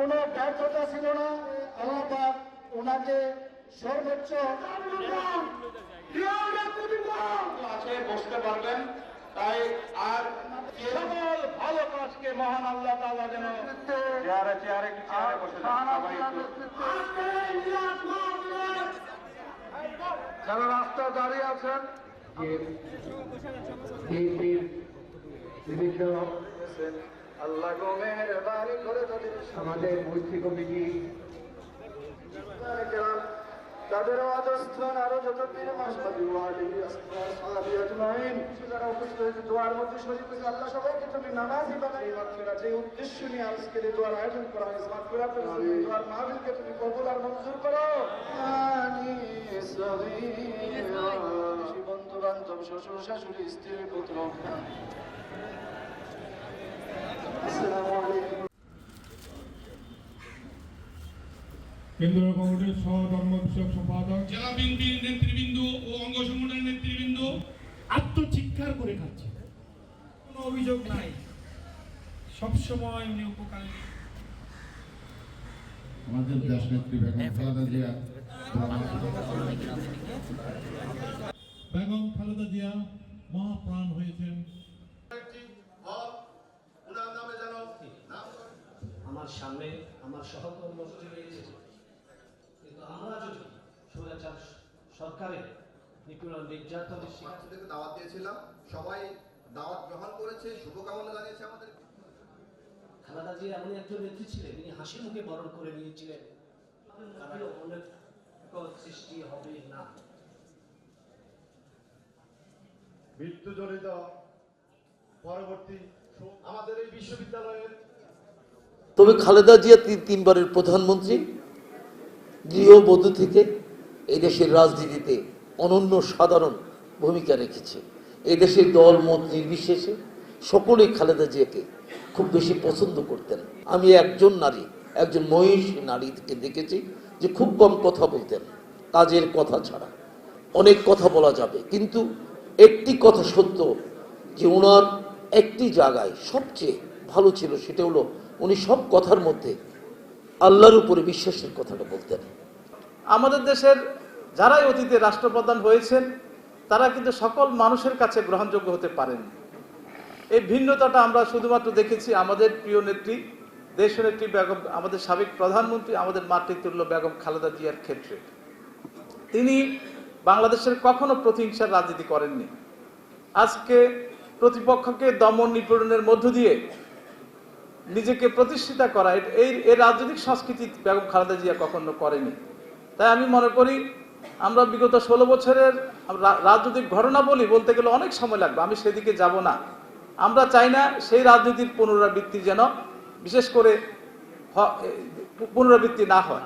কোনো ব্যর্থতা ছিল না আল্লাহ ওনাকে সর্বোচ্চ আছে বসতে পারবেন তাই আর সকল ভালো কাজকে মহান আল্লাহ তাআলা যেন চেয়ারে চেয়ারে একটু চেয়ারে বসে যান যারা রাস্তা দাঁড়িয়ে আছেন বিভিন্ন আল্লাহ গো মেহরবানি করে তাদের আমাদের মৈত্রী কমিটি তাদের অধস্থান আরও যত পীর মাসবাদী ওয়ালি আসফার আজমাইন যারা উপস্থিত হয়েছে দোয়ার মধ্যে শরীর থেকে আল্লাহ সবাইকে তুমি নামাজি বানাই। মাগফিরাত যে উদ্দেশ্য নিয়ে আজকের এই দোয়ার আয়োজন করা হয়েছে মাগফিরাত দোয়ার মাহফিলকে তুমি কবুল আর মঞ্জুর করো। বন্ধু বান্ধব শ্বশুর শাশুড়ি স্ত্রী পুত্র। কেন্দ্রীয় কমিটির সহধর্ম বিষয়ক সম্পাদক। জেলা বিএনপির নেতৃবৃন্দ ও অঙ্গ সংগঠনের নেতৃবৃন্দ। আত্মচিৎকার করে খাচ্ছে। কোনো অভিযোগ নাই। সবসময় উনি উপকার। আমাদের দেশ নেত্রী বেগম খালেদা জিয়া। বেগম খালেদা জিয়া মহাপ্রাণ হয়েছেন। আমার সামনে আমার সহকর্মচারী রয়েছে কিন্তু আমরা যদি স্বৈরাচার সরকারের নিপীড়ন নির্যাতনের শিকার দাওয়াত দিয়েছিলাম। সবাই দাওয়াত গ্রহণ করেছে শুভকামনা জানিয়েছে আমাদের। খালেদা জিয়া এমন একজন নেত্রী ছিলেন তিনি হাসি মুখে বরণ করে নিয়েছিলেন। অনেক সৃষ্টি হবে না। মৃত্যুজনিত পরবর্তী আমাদের এই বিশ্ববিদ্যালয়ের তবে খালেদা জিয়া তিন তিনবারের প্রধানমন্ত্রী। গৃহবধূ থেকে এই দেশের রাজনীতিতে অনন্য সাধারণ ভূমিকা রেখেছে। এই দেশের দল মত নির্বিশেষে সকলেই খালেদা জিয়াকে খুব বেশি পছন্দ করতেন। আমি একজন নারী, একজন মহিষী নারীকে দেখেছি যে খুব কম কথা বলতেন, কাজের কথা ছাড়া। অনেক কথা বলা যাবে, কিন্তু একটি কথা সত্য যে ওনার একটি জায়গায় সবচেয়ে ভালো ছিল সেটা হলো উনি সব কথার মধ্যে আল্লাহর উপরে বিশ্বাসের কথাটা বলতেন আমাদের দেশের যারাই অতীতে রাষ্ট্রপ্রধান হয়েছেন, তারা কিন্তু সকল মানুষের কাছে গ্রহণযোগ্য হতে পারেন। এই ভিন্নতাটা আমরা শুধুমাত্র দেখেছি আমাদের প্রিয় নেত্রী দেশনেত্রী বেগম, আমাদের সাবেক প্রধানমন্ত্রী, আমাদের মাতৃতুল্য বেগম খালেদা জিয়ার ক্ষেত্রে। তিনি বাংলাদেশের কখনো প্রতিহিংসার রাজনীতি করেননি। আজকে প্রতিপক্ষকে দমন নিপীড়নের মধ্য দিয়ে নিজেকে প্রতিষ্ঠিতা করা এই এই রাজনৈতিক সংস্কৃতি বেগম খালেদা জিয়া কখনো করেনি। তাই আমি মনে করি, আমরা বিগত ষোলো বছরের রাজনৈতিক ঘটনা বলি বলতে গেলে অনেক সময় লাগবে, আমি সেদিকে যাব না। আমরা চাই না সেই রাজনীতির পুনরাবৃত্তি যেন, বিশেষ করে পুনরাবৃত্তি না হয়।